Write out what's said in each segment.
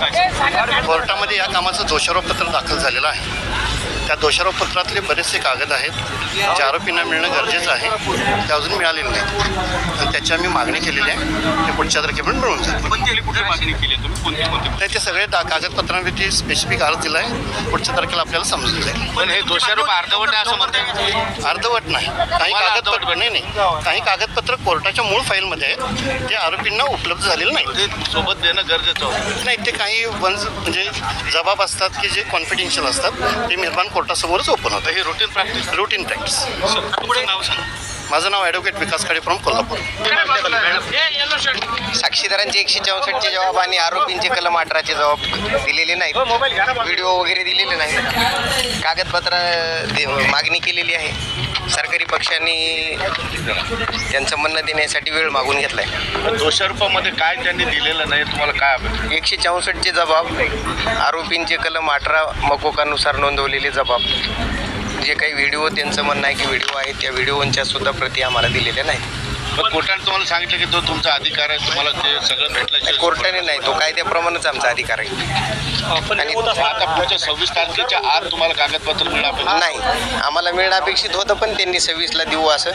कोर्टामध्ये या कामाचं दोषारोपपत्र दाखल झालेलं आहे. त्या दोषारोपपत्रातले बरेचसे कागद आहेत जे आरोपींना मिळणं गरजेचं आहे ते अजून मिळालेले नाहीत. आणि त्याची आम्ही मागणी केलेली आहे ते पुढच्या तारखेपर्यंत मिळून जाईल नाही ते सगळे कागदपत्रांवरती स्पेसिफिक अर्ज दिला आहे पुढच्या तारखेला आपल्याला समजून जाईल. पण हे दोषारोप अर्धवट आहे असं म्हणताय अर्धवट नाही. काही कागदपत्र नाही नाही. काही कागदपत्र कोर्टाच्या मूळ फाईलमध्ये आहेत ते आरोपींना उपलब्ध झालेले नाही ते सोबत देणं गरजेचं नाही ते काही वन्स म्हणजे जबाब असतात की जे कॉन्फिडेन्शियल असतात ते मेहरबान कोर्टासमोरच ओपन होतं. हे रुटीन प्रॅक्टिस रुटीन प्रॅक्टिस नाव सांग. माझं नाव ॲडव्होकेट विकास खाडे फ्रॉम कोल्हापूर. साक्षीदारांचे एकशे चौसष्टचे जबाब आणि आरोपींचे कलम अठराचे जबाब दिलेले नाहीत. व्हिडिओ वगैरे दिलेले नाही कागदपत्र दे- मागणी केलेली आहे. सरकारी पक्षांनी त्यांचं म्हणणं देण्यासाठी वेळ मागून घेतलाय. पण दोषारोपामध्ये काय त्यांनी दिलेलं नाही तुम्हाला काय एकशे चौसष्टचे जबाब आरोपींचे कलम अठरा मकोकानुसार नोंदवलेले जबाब. जे काही व्हिडिओ त्यांचं म्हणणं आहे की व्हिडिओ आहे त्या व्हिडिओच्या सुद्धा प्रती आम्हाला दिलेल्या नाहीत. पण कोर्टाने तुम्हाला सांगितलं की तो तुमचा अधिकार आहे तुम्हाला ते सगळं भेटलं कोर्टाने नाही तो कायद्याप्रमाणेच आमचा अधिकार आहे. आणि आता पुढच्या सव्वीस तारखेच्या आत तुम्हाला कागदपत्र मिळालं नाही आम्हाला मिळणं अपेक्षित होतं पण त्यांनी सव्वीसला देऊ असं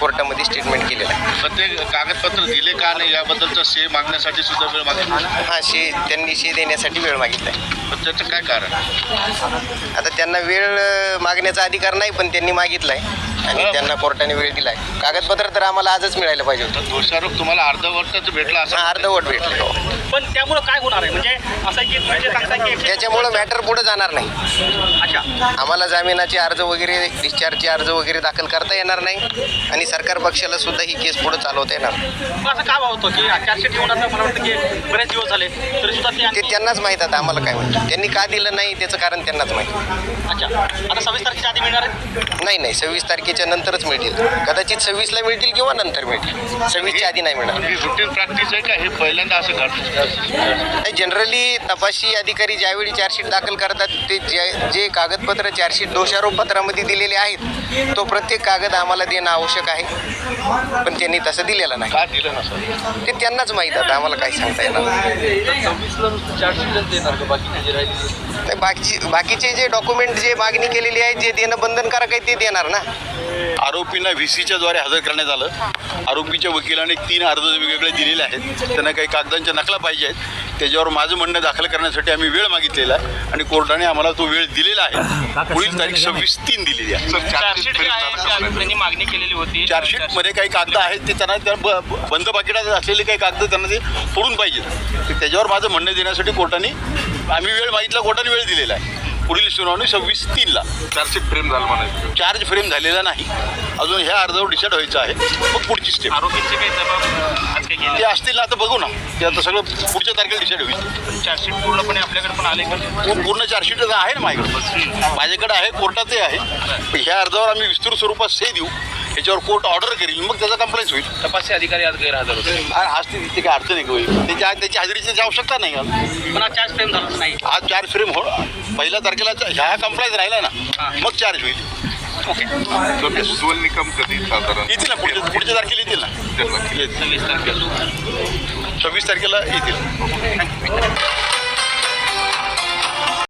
कोर्टामध्ये स्टेटमेंट केलेलं आहे. पण ते कागदपत्र दिले का नाही याबद्दलचं से मागण्यासाठी सुद्धा वेळ मागितला हा शे त्यांनी शे देण्यासाठी वेळ मागितला आहे. पण त्याचं काय कारण? आता त्यांना वेळ मागण्याचा अधिकार नाही पण त्यांनी मागितला आहे. आणि त्यांना कोर्टाने वेळ दिला आहे कागदपत्र तर आम्हाला आजच मिळायला पाहिजे होतं. दोषारोप तुम्हाला अर्धवटच भेटला असं? हा, अर्धवट भेटले हो. पण त्यामुळं काय होणार आहे? म्हणजे असं की तुम्ही जे सांगता की त्याच्यामुळं मॅटर पुढे जाणार नाही. अच्छा. आम्हाला जामिनाचे अर्ज वगैरे डिस्चार्जचे अर्ज वगैरे दाखल करता येणार नाही आणि सरकार पक्षाला सुद्धा ही केस पुढे चालवता येणार मग असं का होतं की चारशे ठेवून आता मला वाटतं की बरेच दिवस झाले तरी सुद्धा ते ते आणखी- त्यांनाच माहीत आता आम्हाला काय म्हणतात त्यांनी का दिलं नाही त्याचं कारण त्यांनाच माहीत. अच्छा. आता सव्वीस तारखेच्या आधी मिळणार आहे? नाही नाही सव्वीस तारखेच्या नंतरच मिळतील. कदाचित सव्वीसला मिळतील किंवा नंतर मिळतील. सव्वीसच्या आधी नाही मिळणार. ही रुटीन प्रॅक्टिस आहे का? हे पहिल्यांदा असं घडतं? जनरली तपासी अधिकारी ज्यावेळी चार्जशीट दाखल करतात ते जे जे कागदपत्र चार्जशीट दोषारोप पत्रामध्ये दिलेले आहेत तो प्रत्येक कागद आम्हाला देणं आवश्यक आहे. पण त्यांनी तसं दिलेलं नाही. का दिलं नसं ते त्यांनाच माहीत आता आम्हाला काही सांगता येणार बाकीचे बाकीचे जे डॉक्युमेंट जे मागणी केलेली आहे जे देणं बंधनकारक आहे ते देणार ना. आरोपींना व्ही सीच्या द्वारे हजर करण्यात आलं. आरोपीच्या वकिलाने तीन अर्ज वेगवेगळे दिलेले आहेत. त्यांना काही कागदांच्या नकला पाहिजे आहेत. त्याच्यावर माझं म्हणणं दाखल करण्यासाठी आम्ही वेळ मागितलेला आहे आणि कोर्टाने आम्हाला तो वेळ दिलेला आहे. पुढील तारीख सव्वीस तीन दिलेली आहे. चार्जशीट जे आहे ते त्यांनी मागणी केलेली होती. चार्जशीटमध्ये काही कागद आहेत ते त्यांना त्या ब- बंद पाकिटात असलेले काही कागद त्यांना ते फोडून पाहिजेत तर त्याच्यावर माझं म्हणणं देण्यासाठी कोर्टाने आम्ही वेळ मागितला कोर्टाने वेळ दिलेला आहे. पुढील सुनावणी सव्वीस तीनला चारशे फ्रेम झालं म्हणायचं. चार्ज फ्रेम झालेला नाही. अजून ह्या अर्जावर डिसाईड व्हायचं आहे. मग पुढची स्टेप आरोपींचे काही जबाब ते असतील ना आता बघू ना. ते आता सगळं पुढच्या तारखेला डिसाईड होईल. चार्जशीट पूर्णपणे आपल्याकडे पण आले का पू- पूर्ण चार्जशीट आहे ना माझ्याकडे. माझ्याकडे आहे कोर्टातही आहे. पण ह्या अर्जावर आम्ही विस्तृत स्वरूपात से देऊ. ह्याच्यावर कोर्ट ऑर्डर करेल मग त्याचा कंप्लेंट होईल. तपासी अधिकारी आज गैरहजर होते. आणि आज ते तिथे काय अडचण आहे का होईल. त्याची त्याची हजेरीची आवश्यकता नाही. आज पण आज चार्ज फ्रेम झालाच नाही. आज चार्ज फ्रेम हो पहिल्या तारखेला ह्या ह्या कंप्लायन्स राहिला ना मग चार्ज होईल. ओके सुवर्ण निकम कधी साधारण? येतील ना पुढच्या पुढच्या तारखेला येतील ना. सव्वीस तारखेला. सव्वीस तारखेला येतील.